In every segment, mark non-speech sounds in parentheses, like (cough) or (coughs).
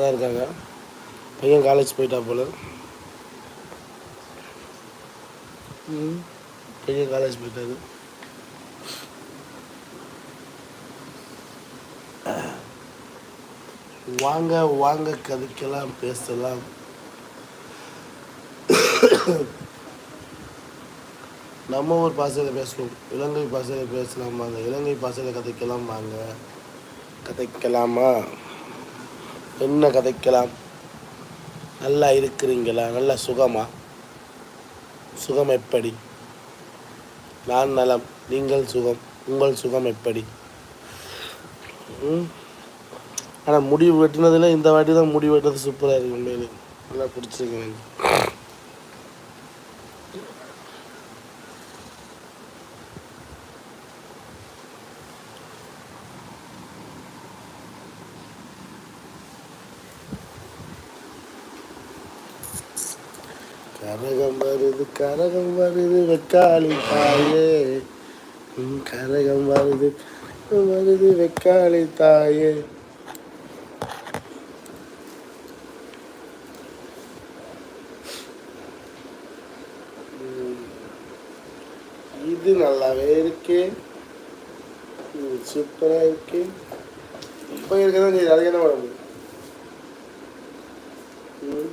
தான் இருக்காங்க. பையன் காலேஜ் போயிட்டா போல. பையன் காலேஜ் போயிட்டாரு. வாங்க வாங்க கதைக்கலாம் பேசலாம். நம்ம ஊர் பாசையில் பேசுவோம். இலங்கை பாசையில் பேசலாம்? வாங்க இலங்கை பாசையில் கதைக்கலாம் வாங்க. கதைக்கலாமா? என்ன கதைக்கலாம்? நல்லா இருக்கிறீங்களா? நல்ல சுகமா? சுகம் எப்படி? நான் நலம் நீங்கள் சுகம் உங்கள் சுகம் எப்படி? ஆனால் முடிவு வெட்டினதில் இந்த வாட்டி தான் முடிவு வெட்டுறது சூப்பராக இருக்கு உண்மையிலே. நல்லா பிடிச்சிருக்கு எனக்கு கரகம் வருது கரகம் வருது வெக்காளி தாயே. கரகம் வருது வருது வெக்காளி தாயே. இது நல்லாவே இருக்கு. சூப்பராக சூப்பரா இருக்கு. இப்போ இருக்கதான் செய்யுது அதுக்கு என்ன பண்ண முடியும் ம் ம்.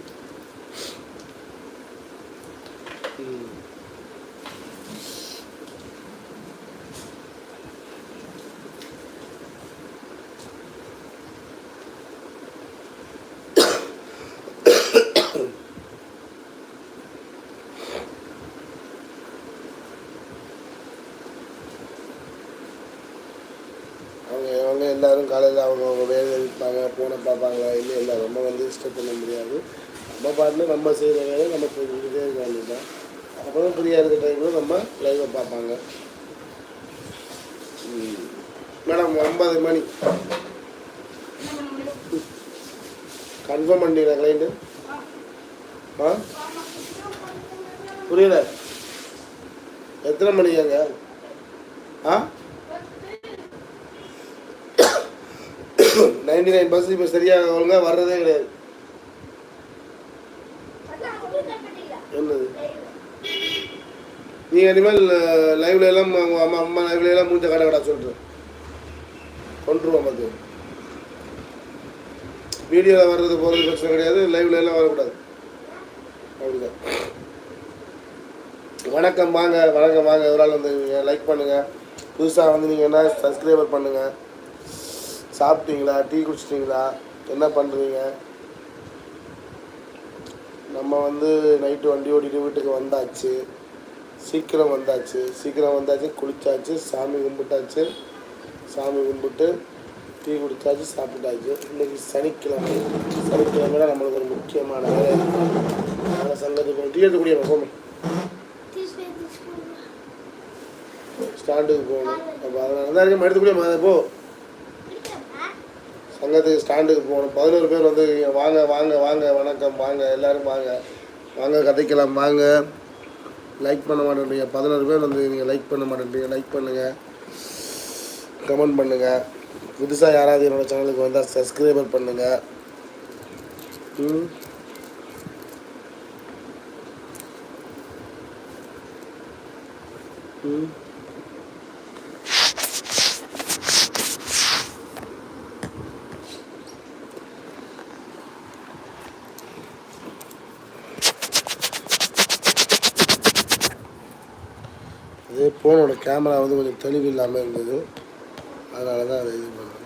(coughs) அவங்க அவங்க எல்லாரும் காலையில் அவங்க அவங்க வேலை இருப்பாங்க ஃபோனை பார்ப்பாங்களா இல்லை இல்லை நம்ம வந்து இஷ்டப்பட பண்ண முடியாது. நம்ம பாட்டில் நம்ம செய்கிற வேலை நம்ம செஞ்சுக்கிட்டே இருக்க தான் அப்புறம் ஃப்ரீயாக இருக்கிற டைமில் நம்ம லைவை பார்ப்பாங்க. ம். மேடம் ஒன்பது மணி. கன்ஃபார்ம் பண்ணிட்டீங்களா கிளைண்ட்டு ஆ? புரியல. எத்தனை மணிக்காங்க ஆ? நைன்டி நைன் பர்சன்ட் இப்போ சரியாக ஒழுங்காக வர்றதே கிடையாது. என்னது? நீ இனிமேல் லைவ்ல எல்லாம் உங்க அம்மா அம்மா லைவ்ல எல்லாம் மூஞ்ச கடை கடை சொல்லிட்டு கொண்டுருவோம் அது. வீடியோவில் வர்றது போகிறது பிரச்சனை கிடையாது. லைவ்ல எல்லாம் வரக்கூடாது. அப்படிதான். வணக்கம் வாங்க வணக்கம் வாங்க. ஒரு ஆள் லைக் பண்ணுங்க. புதுசாக வந்து நீங்கள் என்ன சப்ஸ்கிரைபர் பண்ணுங்க. சாப்பிட்டீங்களா? டீ குடிச்சிட்டிங்களா? என்ன பண்ணுறீங்க நம்ம வந்து நைட்டு வண்டி ஓட்டிட்டு வீட்டுக்கு வந்தாச்சு. சீக்கிரம் வந்தாச்சு சீக்கிரம் வந்தாச்சு குளிச்சாச்சு சாமி கும்பிட்டாச்சு. சாமி கும்பிட்டு டீ குடித்தாச்சு சாப்பிட்டாச்சு. இன்னைக்கு சனிக்கிழமை. சனிக்கிழமை நம்மளுக்கு ஒரு முக்கியமான வேலை. இருக்கு. சங்கத்துக்கு டீ எடுத்து போகணும் ஸ்டாண்டுக்கு போகணும். அப்போ அதனால தான் இருக்க எடுத்துக்கூடிய மாதிரி போ. சங்கத்துக்கு ஸ்டாண்டுக்கு போகணும். பதினோரு பேர் வந்து வாங்க வாங்க வாங்க வணக்கம் வாங்க எல்லாரும் வாங்க. வாங்க கதைக்கலாம் வாங்க. லைக் பண்ண மாட்டேன்றீங்க. பதினாறு பேர் வந்து நீங்கள் லைக் பண்ண மாட்டேன்றீங்க. லைக் பண்ணுங்கள் கமெண்ட் பண்ணுங்கள் புதுசாக யாராவது என்னோட சேனலுக்கு வந்தால் சப்ஸ்கிரைபர் பண்ணுங்கள் ம். ம். அது ஃபோனோட கேமரா வந்து கொஞ்சம் தெளிவு இல்லாமல் இருந்தது. அதனால தான் அதை இது பண்ணேன்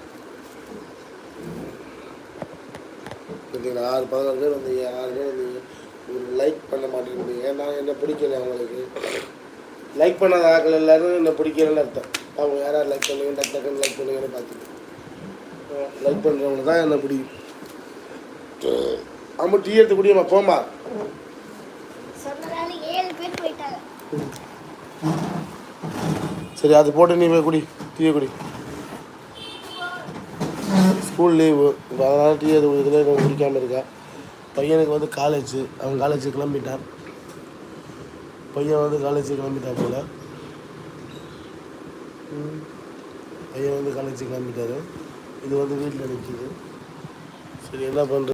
பார்த்தீங்களா ஆறு பதினாறு பேர் வந்தீங்க. ஆறு பேர் வந்தீங்க. ஒரு லைக் பண்ண மாட்டேங்கிறீங்க. நான் என்ன பிடிக்கல அவங்களுக்கு லைக் பண்ணாத ஆட்கள் எல்லாரும் என்ன பிடிக்கலன்னு அர்த்தம். அவங்க யாராவது லைக் பண்ணுங்க டக்கு டக்குன்னு லைக் பண்ணுங்கன்னு பார்த்துட்டு லைக் பண்ணுறவங்க தான் என்ன பிடிக்கும். அம்மா டீ எடுத்து குடியம்மா சொன்னதால ஏழு பேர் போயிட்டாங்க. சரி அது போட்டு நீ போய் குடி டீயை குடி. ஸ்கூல் லீவு இப்போ அதனால் டீ அது இதில் நான் குடிக்காமல் இருக்கேன் பையனுக்கு வந்து காலேஜ் அவன் காலேஜ் கிளம்பிட்டான். பையன் வந்து காலேஜ் கிளம்பிட்டான் போல. பையன் வந்து காலேஜ் கிளம்பிட்டாரு. இது வந்து வீட்டில் நிற்கிது சரி என்ன பண்ணுறது